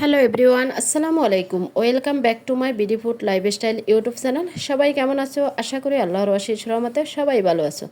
Hello everyone আসসালামু আলাইকুম welcome back to my BD food lifestyle YouTube channel সবাই কেমন আছো? আশা করি আল্লাহর আশিস রহমতে সবাই ভালো আছো।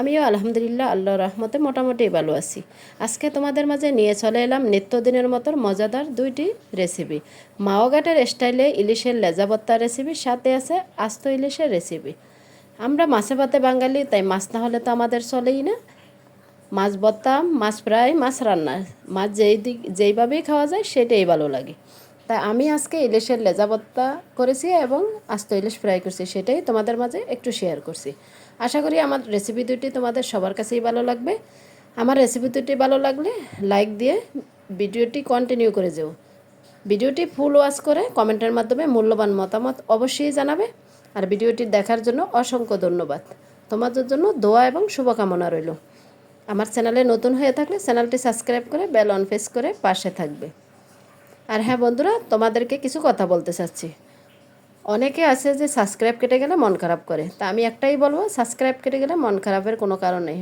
আমিও আলহামদুলিল্লাহ আল্লাহ রহমতে মোটামুটি ভালো আছি। আজকে তোমাদের মাঝে নিয়ে চলে এলাম নিত্যদিনের মতো মজাদার দুইটি রেসিপি মাওঘাটের স্টাইলে ইলিশের লেজাবত্তা রেসিপি সাথে আছে আস্ত ইলিশের রেসিপি আমরা মাছে ভাতে বাঙালি, তাই মাছ না হলে তো আমাদের চলেই না। মাছ ভর্তা মাছ ফ্রাই, মাছ রান্না। মাছ যেই দিক, যেইভাবেই খাওয়া যায়, সেটাই ভালো লাগে। তাই আমি আজকে ইলিশের লেজা ভর্তা করেছি এবং আস্ত ইলিশ ফ্রাই করছি, সেটাই তোমাদের মাঝে একটু শেয়ার করছি। আশা করি আমার রেসিপি দুটি তোমাদের সবার কাছেই ভালো লাগবে। আমার রেসিপি দুটি ভালো লাগলে লাইক দিয়ে ভিডিওটি কন্টিনিউ করে যেও। ভিডিওটি ফুল ওয়াচ করে কমেন্টের মাধ্যমে মূল্যবান মতামত অবশ্যই জানাবে। আর ভিডিওটি দেখার জন্য অসংখ্য ধন্যবাদ। তোমাদের জন্য দোয়া এবং শুভকামনা রইল। আমার চ্যানেলে নতুন হয়ে থাকলে চ্যানেলটি সাবস্ক্রাইব করে বেল অন প্রেস করে পাশে থাকবে। আর হ্যাঁ বন্ধুরা, তোমাদেরকে কিছু কথা বলতে চাচ্ছি। অনেকে আছে যে সাবস্ক্রাইব কেটে গেলে মন খারাপ করে। তা আমি একটাই বলব, সাবস্ক্রাইব কেটে গেলে মন খারাপের কোনো কারণ নেই।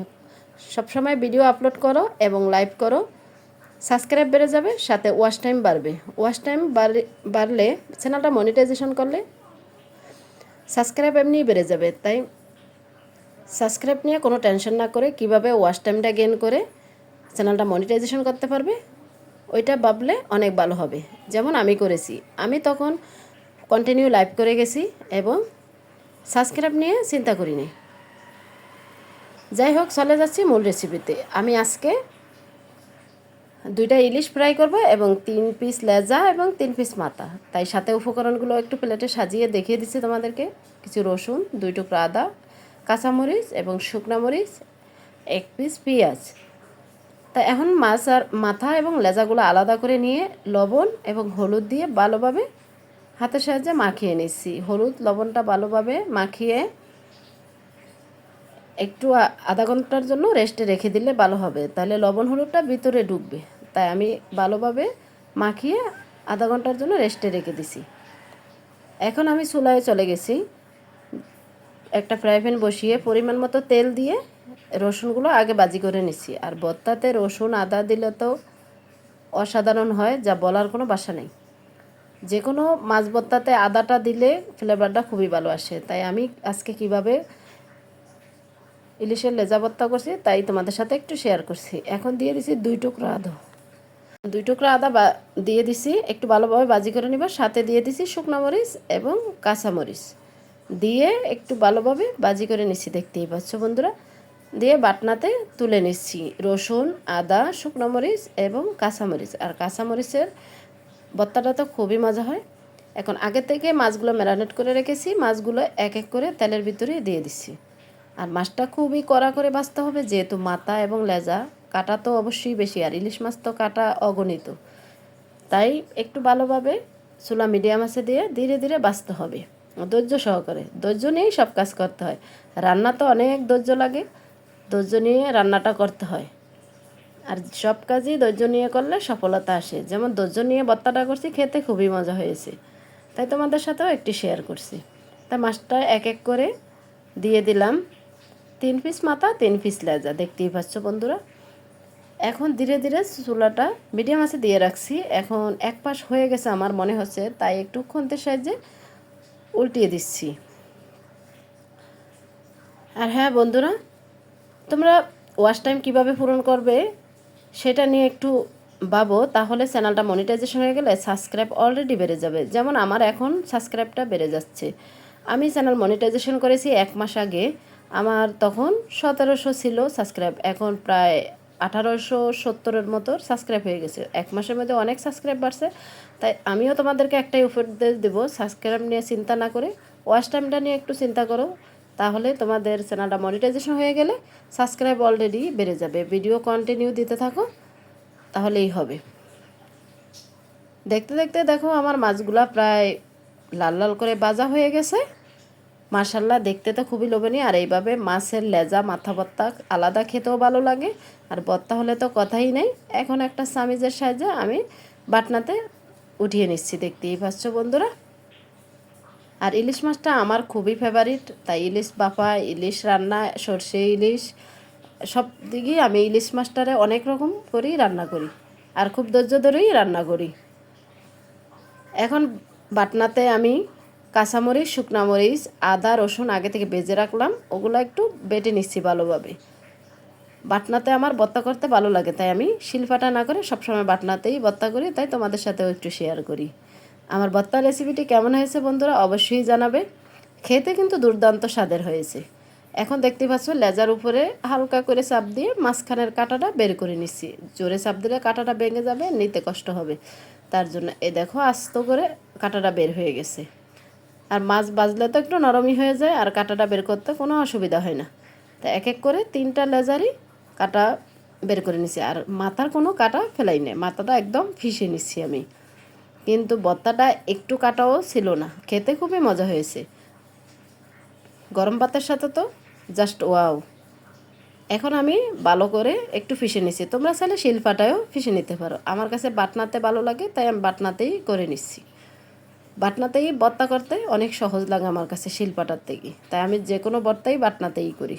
সবসময় ভিডিও আপলোড করো এবং লাইভ করো। সাবস্ক্রাইব বেড়ে যাবে, সাথে ওয়াচ টাইম বাড়বে। ওয়াচ টাইম বাড়লে চ্যানেলটা মনিটাইজেশন করলে সাবস্ক্রাইব এমনিই বেড়ে যাবে। তাই সাবস্ক্রাইব নিয়ে কোনো টেনশন না করে কীভাবে ওয়াচ টাইমটা গেন করে চ্যানেলটা মনিটাইজেশন করতে পারবে, ওইটা ভাবলে অনেক ভালো হবে। যেমন আমি করেছি। আমি তখন কন্টিনিউ লাইভ করে গেছি এবং সাবস্ক্রাইব নিয়ে চিন্তা করিনি। যাই হোক, চলে যাচ্ছি মূল রেসিপিতে আমি আজকে দুইটা ইলিশ ফ্রাই করব এবং তিন পিস লেজা এবং তিন পিস মাথা। তাই সাথে উপকরণগুলো একটু প্লেটে সাজিয়ে দেখিয়ে দিচ্ছি তোমাদেরকে। কিছু রসুন, দুই টুকরা আদা কাঁচামরিচ এবং শুকনা মরিচ, এক পিস পেঁয়াজ। তা এখন মাছ আর মাথা এবং লেজাগুলো আলাদা করে নিয়ে লবণ এবং হলুদ দিয়ে ভালোভাবে হাতের সাহায্যে মাখিয়ে নিচ্ছি। হলুদ, লবণটা ভালোভাবে মাখিয়ে একটু আধা ঘণ্টার জন্য রেস্টে রেখে দিলে ভালো হবে। তাহলে লবণ হলুদটা ভিতরে ঢুকবে। তাই আমি ভালোভাবে মাখিয়ে আধা ঘণ্টার জন্য রেস্টে রেখে দিছি। এখন আমি চুলায় চলে গেছি। একটা ফ্রাই প্যান বসিয়ে পরিমাণ মতো তেল দিয়ে রসুনগুলো আগে বাজি করে নিচ্ছি আর বত্তাতে রসুন, আদা দিলে তো অসাধারণ হয়, যা বলার কোনো বাসা নেই। যে কোনো মাছ বত্তাতে আদাটা দিলে ফ্লেভারটা খুবই ভালো আসে। তাই আমি আজকে কীভাবে ইলিশের লেজা ভর্তা করছি, তাই তোমাদের সাথে একটু শেয়ার করছি। এখন দিয়ে দিছি দুই টুকরা আদা। দুই টুকরা আদা দিয়ে দিছি, একটু ভালোভাবে বাজি করে নিব। সাথে দিয়ে দিছি শুকনো মরিচ এবং কাঁচা মরিচ। দিয়ে একটু ভালোভাবে বাজি করে নিচ্ছি, দেখতেই পাচ্ছ বন্ধুরা। দিয়ে বাটনাতে তুলে নিচ্ছি রসুন, আদা, শুকনো মরিচ এবং কাঁচামরিচ আর কাঁচামরিচের ভর্তাটা তো খুবই মজা হয়। এখন আগে থেকে মাছগুলো ম্যারানেট করে রেখেছি, মাছগুলো এক এক করে তেলের ভিতরে দিয়ে দিচ্ছি। আর মাছটা খুবই কড়া করে বাঁচতে হবে, যেহেতু মাথা এবং লেজা কাটা তো অবশ্যই বেশি, আর ইলিশ মাছ তো কাটা অগণিত। তাই একটু ভালোভাবে চুলা মিডিয়াম আছে দিয়ে ধীরে ধীরে বাঁচতে হবে। ধৈর্য সহকারে। ধৈর্য নিয়েই সব কাজ করতে হয়। রান্না তো অনেক ধৈর্য লাগে। ধৈর্য নিয়ে রান্নাটা করতে হয়। আর সব কাজই ধৈর্য নিয়ে করলে সফলতা আসে। যেমন ধৈর্য নিয়ে বত্তাটা করছি, খেতে খুবই মজা হয়েছে। তাই তোমাদের সাথেও একটি শেয়ার করছি। তা মাছটা এক এক করে দিয়ে দিলাম। তিন পিস মাথা, তিন পিস লেজা। দেখতেই পাচ্ছ বন্ধুরা। এখন ধীরে ধীরে চুলাটা মিডিয়াম আছে দিয়ে রাখছি। এখন এক পাশ হয়ে গেছে আমার মনে হচ্ছে। তাই একটু খন্তের সাহায্যে উল্টিয়ে দিচ্ছি। আর হ্যাঁ বন্ধুরা, তোমরা ওয়াশ টাইম কীভাবে পূরণ করবে সেটা নিয়ে একটু ভাবো, তাহলে চ্যানেলটা মনিটাইজেশন হয়ে গেলে সাবস্ক্রাইব অলরেডি বেড়ে যাবে। যেমন আমার এখন সাবস্ক্রাইবটা বেড়ে যাচ্ছে। আমি চ্যানেল মনিটাইজেশন করেছি এক মাস আগে। আমার তখন সতেরোশো ছিল সাবস্ক্রাইব এখন প্রায় আঠারোশো সত্তরের মতো সাবস্ক্রাইব হয়ে গেছে। এক মাসের মধ্যে অনেক সাবস্ক্রাইব বাড়ছে। তাই আমিও তোমাদেরকে একটাই উপদেশ দেবো সাবস্ক্রাইব নিয়ে চিন্তা না করে ওয়াচ টাইমটা নিয়ে একটু চিন্তা করো। তাহলে তোমাদের চ্যানেলটা মনিটাইজেশন হয়ে গেলে সাবস্ক্রাইব অলরেডি বেড়ে যাবে। ভিডিও কন্টিনিউ দিতে থাকো, তাহলেই হবে। দেখতে দেখতে দেখো আমার মাছগুলা প্রায় লাল লাল করে বাজা হয়ে গেছে। মার্শাল্লাহ দেখতে তো খুবই লোভনীয়। আর এইভাবে মাছের লেজা, মাথা বত্তা আলাদা খেতেও ভালো লাগে। আর বত্তা হলে তো কথাই নেই। এখন একটা সামিজের সাহায্যে আমি বাটনাতে উঠিয়ে নিচ্ছি, দেখতেই পাচ্ছ বন্ধুরা। আর ইলিশ মাছটা আমার খুবই ফেভারিট তাই ইলিশ বাফা, ইলিশ রান্না, সর্ষে ইলিশ, সব দিকেই আমি ইলিশ মাছটারে অনেক রকম করেই রান্না করি। আর খুব ধৈর্য ধরেই রান্না করি। এখন বাটনাতে আমি কাঁচামরিচ, শুকনা মরিচ, আদা, রসুন আগে থেকে বেজে রাখলাম। ওগুলো একটু বেটে নিচ্ছি ভালোভাবে। বাটনাতে আমার বত্তা করতে ভালো লাগে, তাই আমি শিলপাটা না করে সবসময় বাটনাতেই বত্তা করি, তাই তোমাদের সাথেও একটু শেয়ার করি। আমার বত্তা রেসিপিটি কেমন হয়েছে বন্ধুরা অবশ্যই জানাবে। খেতে কিন্তু দুর্দান্ত স্বাদের হয়েছে। এখন দেখতে পাচ্ছ লেজার উপরে হালকা করে চাপ দিয়ে মাঝখানের কাঁটাটা বের করে নিচ্ছি। জোরে চাপ দিলে কাঁটাটা ভেঙে যাবে, নিতে কষ্ট হবে। তার জন্য এ দেখো আস্ত করে কাঁটাটা বের হয়ে গেছে। আর মাছ বাজলে তো একটু নরমই হয়ে যায়, আর কাঁটাটা বের করতে কোনো অসুবিধা হয় না। তা এক এক করে তিনটা লেজারই কাটা বের করে নিছি, আর মাথার কোনো কাটা ফেলাই নেই, মাথাটা একদম ফিসে নিচ্ছি আমি। কিন্তু বত্তাটা একটু কাটাও ছিল না, খেতে খুবই মজা হয়েছে। গরম ভাতের সাথে তো জাস্ট ওয়াও এখন আমি ভালো করে একটু ফিসে নিচ্ছি তোমরা চাইলে শিলপাটায়ও ফিসে নিতে পারো। আমার কাছে বাটনাতে ভালো লাগে, তাই আমি বাটনাতেই করে নিচ্ছি বাটনাতেই বত্তা করতে অনেক সহজ লাগে আমার কাছে শিলপাটার থেকে তাই আমি যে কোনো বর্তাই বাটনাতেই করি।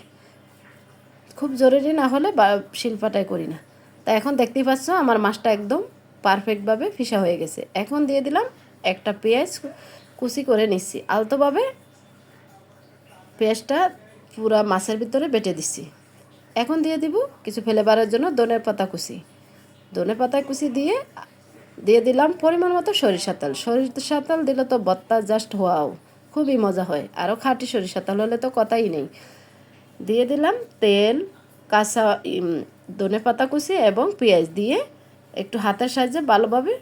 খুব জরুরি না হলে শিল্পাটাই করি না। তা এখন দেখতেই পাচ্ছ আমার মাছটা একদম পারফেক্টভাবে ফিসা হয়ে গেছে। এখন দিয়ে দিলাম একটা পেঁয়াজ কুচি করে নিচ্ছি। আলতোভাবে পেঁয়াজটা পুরা মাছের ভিতরে বেটে দিচ্ছি। এখন দিয়ে দিব কিছু ফ্লেভারের জন্য ধনের পাতা কুচি। ধনে পাতা কুচি দিয়ে দিয়ে দিলাম পরিমাণ মতো সরিষা তেল। সরিষা তেল দিলে তো বত্তা জাস্ট হওয়াও খুবই মজা হয়। আরও খাঁটি সরিষা তেল হলে তো কথাই নেই। দিয়ে দিলাম তেল, কাঁচা ধনে পাতা কুচি এবং পেঁয়াজ দিয়ে একটু হাতের সাহায্যে ভালোভাবে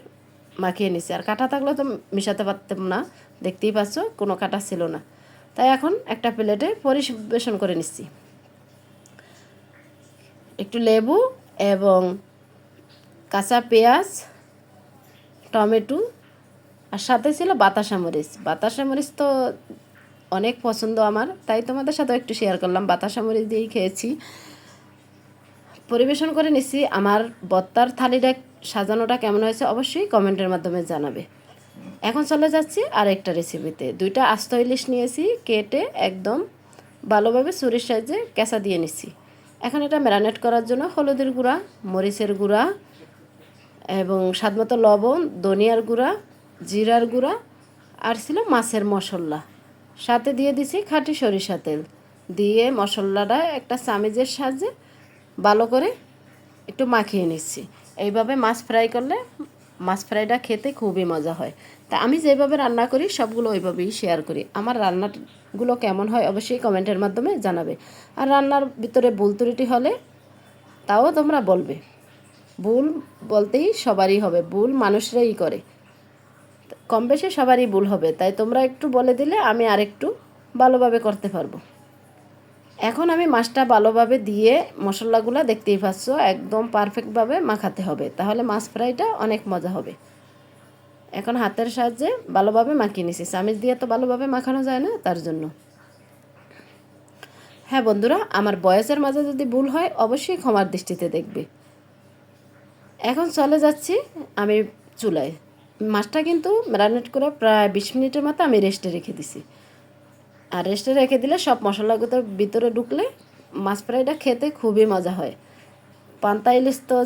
মাখিয়ে নিছি। আর কাঁটা থাকলে তো মিশাতে পারতাম না, দেখতেই পাচ্ছ, কোনো কাঁটা ছিল না। তাই এখন একটা প্লেটে পরিবেশন করে নিচ্ছি একটু লেবু এবং কাঁচা পেঁয়াজ টমেটো আর সাথে ছিল বাতাসা মরিচ। বাতাসা মরিচ তো অনেক পছন্দ আমার, তাই তোমাদের সাথেও একটু শেয়ার করলাম। বাতাসা মরিচ দিয়েই খেয়েছি। পরিবেশন করে নিচ্ছি আমার বত্তার থালিটা সাজানোটা কেমন হয়েছে অবশ্যই কমেন্টের মাধ্যমে জানাবে। এখন চলে যাচ্ছি আরেকটা রেসিপিতে দুইটা আস্ত ইলিশ নিয়েছি, কেটে একদম ভালোভাবে চুরির সাহায্যে কেঁচা দিয়ে নিচ্ছি এখন এটা ম্যারানেট করার জন্য হলুদের গুঁড়া, মরিচের গুঁড়া এবং স্বাদমতো লবণ, ধনিয়ার গুঁড়া, জিরার গুঁড়া, আর ছিল মাছের মশলা। সাথে দিয়ে দিছি খাঁটি সরিষা তেল। দিয়ে মশলাটা একটা চামিজের সাহায্যে ভালো করে একটু মাখিয়ে নিচ্ছি। এইভাবে মাছ ফ্রাই করলে মাছ ফ্রাইটা খেতে খুবই মজা হয়। তা আমি যেভাবে রান্না করি, সবগুলো ওইভাবেই শেয়ার করি। আমার রান্নাগুলো কেমন হয় অবশ্যই কমেন্টের মাধ্যমে জানাবে। আর রান্নার ভিতরে ভুল ত্রুটি হলে তাও তোমরা বলবে। ভুল বলতেই সবারই হবে, ভুল মানুষরাই করে। কম বেশি সবারই ভুল হবে, তাই তোমরা একটু বলে দিলে আমি আরেকটু ভালোভাবে করতে পারব। এখন আমি মাছটা ভালোভাবে দিয়ে মশলাগুলো দেখতেই পাচ্ছ, একদম পারফেক্টভাবে মাখাতে হবে, তাহলে মাছ ফ্রাইটা অনেক মজা হবে। এখন হাতের সাহায্যে ভালোভাবে মাখিয়ে নিছি, চামিচ দিয়ে তো ভালোভাবে মাখানো যায় না তার জন্য। হ্যাঁ বন্ধুরা, আমার বয়সের মাঝে যদি ভুল হয়, অবশ্যই ক্ষমার দৃষ্টিতে দেখবে। এখন চলে যাচ্ছি আমি চুলায়। মাছটা কিন্তু ম্যারিনেট করে প্রায় বিশ মিনিটের মতো আমি রেস্টে রেখে দিছি। আর রেস্টে রেখে দিলে সব মশলাগুলো ভিতরে ঢুকলে মাছ ফ্রাইটা খেতে খুবই মজা হয়। পান্তা ইলিশ তো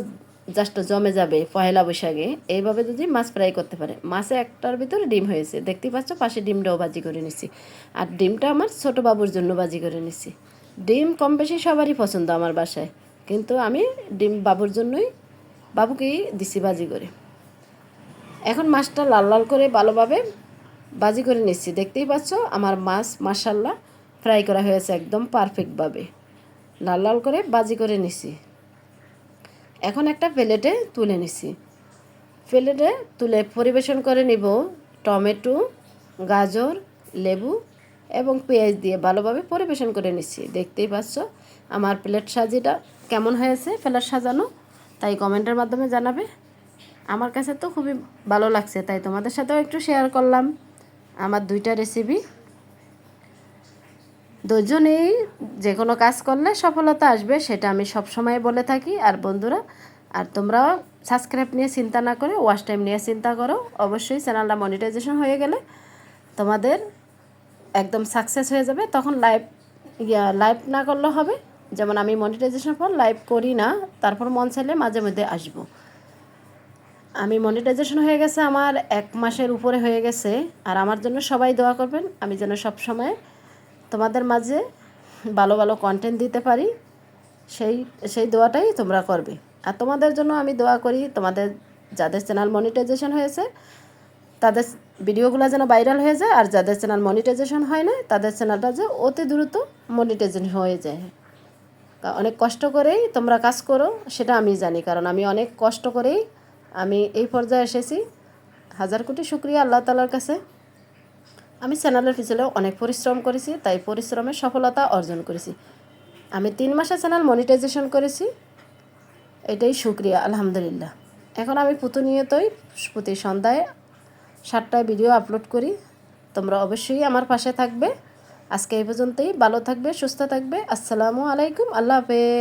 জাস্ট জমে যাবে পয়লা বৈশাখে। এইভাবে যদি মাছ ফ্রাই করতে পারে। মাছে একটার ভিতরে ডিম হয়েছে। দেখতে পাচ্ছ পাশে ডিমটাও বাজি করে নিছি। আর ডিমটা আমার ছোট বাবুর জন্য বাজি করে নিছি। ডিম কম বেশি সবারই পছন্দ আমার বাসায়। কিন্তু আমি ডিম বাবুর জন্যই বাবুকেই দিছি বাজি করে। এখন মাছটা লাল লাল করে ভালোভাবে বাজি করে নিচ্ছি। দেখতেই পাচ্ছ আমার মাছ মাসাল্লা ফ্রাই করা হয়েছে একদম পারফেক্টভাবে। লাল লাল করে বাজি করে নিছি এখন একটা প্লেটে তুলে নিছি প্লেটে তুলে পরিবেশন করে নিব টমেটো, গাজর, লেবু এবং পেঁয়াজ দিয়ে ভালোভাবে পরিবেশন করে নিচ্ছি। দেখতেই পাচ্ছ আমার প্লেট সাজিটা কেমন হয়েছে প্লেট সাজানো। তাই কমেন্টের মাধ্যমে জানাবে। আমার কাছে তো খুবই ভালো লাগছে, তাই তোমাদের সাথেও একটু শেয়ার করলাম আমার দুইটা রেসিপি দুজনেই যে কোনো কাজ করলে সফলতা আসবে, সেটা আমি সব সময় বলে থাকি। আর বন্ধুরা, আর তোমরাও সাবস্ক্রাইব নিয়ে চিন্তা না করে ওয়াশ টাইম নিয়ে চিন্তা করো। অবশ্যই চ্যানেলটা মনিটাইজেশন হয়ে গেলে তোমাদের একদম সাকসেস হয়ে যাবে। তখন লাইভ লাইভ না করলে হবে। যেমন আমি মনিটাইজেশন পর লাইভ করি না, তারপর মন চাইলে মাঝে মধ্যে আসব। আমি মনিটাইজেশন হয়ে গেছে আমার এক মাসের উপরে হয়ে গেছে, আর আমার জন্য সবাই দোয়া করবেন, আমি যেন সব সময় তোমাদের মাঝে ভালো ভালো কন্টেন্ট দিতে পারি, সেই সেই দোয়াটাই তোমরা করবে। আর তোমাদের জন্য আমি দোয়া করি, তোমাদের যাদের চ্যানেল মনিটাইজেশন হয়েছে, তাদের ভিডিওগুলো যেন ভাইরাল হয়ে যায়, আর যাদের চ্যানেল মনিটাইজেশন হয় না তাদের চ্যানেলটা যে অতি দ্রুত মনিটাইজেশন হয়ে যায়। অনেক কষ্ট করেই তোমরা কাজ করো, সেটা আমি জানি। কারণ আমি অনেক কষ্ট করেই আমি এই পর্যায়ে এসেছি। হাজার কোটি শুক্রিয়া আল্লাহ তালার কাছে। আমি চ্যানেলের পিছনেও অনেক পরিশ্রম করেছি, তাই পরিশ্রমের সফলতা অর্জন করেছি। আমি তিন মাসে চ্যানেল মনিটাইজেশন করেছি, এটাই শুক্রিয়া, আলহামদুলিল্লাহ। এখন আমি প্রতিনিয়তই প্রতি সন্ধ্যায় সাতটায় ভিডিও আপলোড করি। তোমরা অবশ্যই আমার পাশে থাকবে। আজকে এই পর্যন্তই। ভালো থাকবে সুস্থ থাকবে। আসসালামু আলাইকুম। আল্লাহ হাফেজ।